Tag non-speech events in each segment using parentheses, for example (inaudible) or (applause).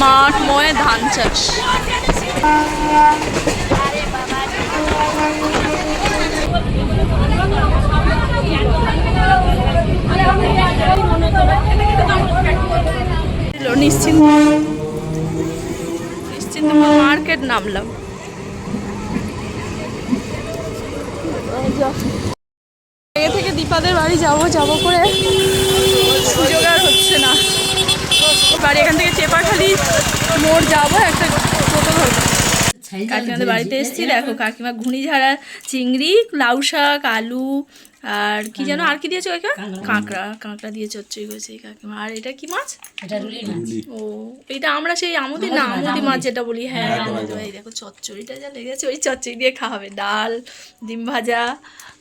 মাঠ ময় ধান চাষ। নিশ্চিন্ত। নিশ্চিন্ত মার্কেট নামলাম। থেকে দীপাদের বাড়ি যাব যাব করে সুযোগ আর হচ্ছে না বাড়ি এখান থেকে চেপাখালি মোড় যাব একটা টোটো ধরবো। কাকিমাদের বাড়িতে এসেছি দেখো কাকিমা ঘুনি ঝাড়া চিংড়ি লাউ শাক আলু আর কি যেন আর কি দিয়েছ কাকা কাঁকড়া। কাঁকড়া দিয়ে চচ্চড়ি করেছে কাকিমা। আর এটা কি মাছ? ও এটা আমরা সেই আমুদি না আমুদি মাছ যেটা বলি হ্যাঁ আমুদি মাছ। এই দেখো চচ্চড়িটা যা লেগেছে ওই চচ্চড়ি দিয়ে খাওয়াবে। ডাল ডিম ভাজা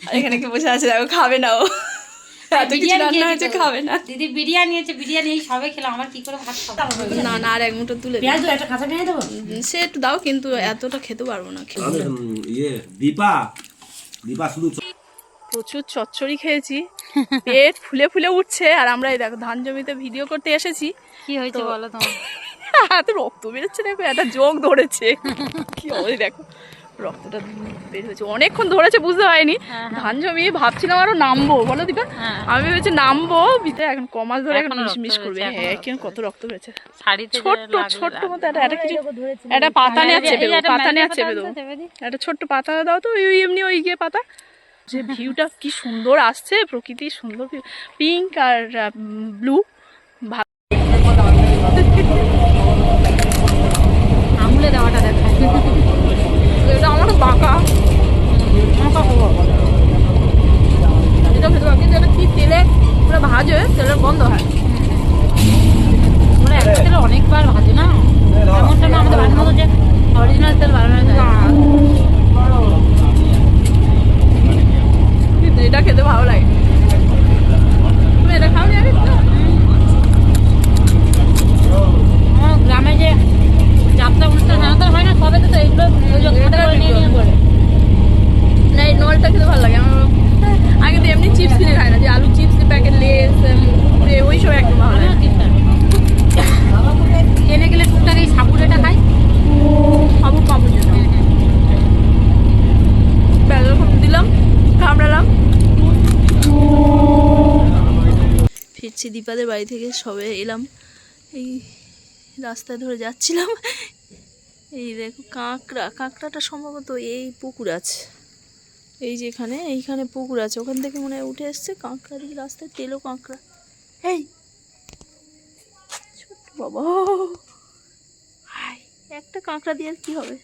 আর এখানে কি বসে আছে দেখো খাবে না ও। (laughs) এত কিছু রান্না হয়েছে খাবে না। দিদি বিরিয়ানি আছে বিরিয়ানি এই সবে খেলাম আমার কি করে ভাত খাব? না না আর এক মুঠো তুলে পেঁয়াজ একটা কাঁচা পেঁয়াজ দেবো? সে একটু দাও কিন্তু এতটা খেতে পারব না ইয়ে দীপা দীপা শুধু প্রচুর চচ্চড়ি খেয়েছি। পেট ফুলে ফুলে উঠছে আর আমরা এই দেখো ধান জমিতে ভিডিও করতে এসেছি। কি হয়েছে বলো তোমার (laughs) এত রক্ত বেরোচ্ছে দেখো একটা যোগ ধরেছে। কি দেখো। রক্তটা বের হয়েছে। অনেকক্ষণ ধরেছে বুঝতে পারিনি। ধান জমি ভাবছিলাম আরও নামবো বলো দীপা হ্যাঁ। আমি ভেবেছি নামবো ভিতরে এখন কমাস ধরে এখন মিস করবে। হ্যাঁ কেন কত রক্ত যে ছোট্ট ছোট্ট মতো একটা একটা কিছু একটা পাতা নিয়ে চেপে দেবো পাতা ম্যাগি চেপে দেবো একটা ছোট্ট পাতা দাও তো ওই এমনি ওই গিয়ে পাতা। যে ভিউটা কি সুন্দর আসছে প্রকৃতি সুন্দর পিঙ্ক আর ব্লু আঙুলে দেওয়াটা দেখায় এটা আমার বাঁকা এটা খেতে পারো কিন্তু এটা কি তেলে পুরো ভাজে তেলের গন্ধ হয় আমরা একটা তেলে অনেকবার ভাজি না এমনটা না আমাদের বাড়ির মতো যে অরিজিনাল তেল বানানো যায় কিন্তু এটা খেতে ভালো লাগে তুমি এটা খাও জানি আমার গ্রামে যে যাত্রা অনুষ্ঠান জানাতে হয় না সবে তো এইগুলো ওই যে খাতা করে নিয়ে নিয়ে করে না এই নলটা খেতে ভালো লাগে আমার আগে তো এমনি চিপস কিনে খাই না যে আলু চিপস প্যাকেট লেস কুড়ে ওই সব একদম ভালো লাগে আমিও চিন্তা ট্রেনে গেলে টুকটাক এই সাবুরেটা খাই সাবু পাবো যেটা ব্যাস এরকম দিলাম কামড়ালাম ফিরছি দীপাদের বাড়ি থেকে সবে এলাম। এই রাস্তা ধরে যাচ্ছিলাম। এই দেখো কাঁকড়া, কাঁকড়াটা সম্ভবত এই পুকুর আছে। এই যে এখানে, এইখানে পুকুর আছে। ওখান থেকে মনে হয় উঠে এসছে কাঁকড়া দিকে রাস্তায় তেলো কাঁকড়া। এই! ছোট্ট বাবা। একটা কাঁকড়া দিয়ে আর কি হবে?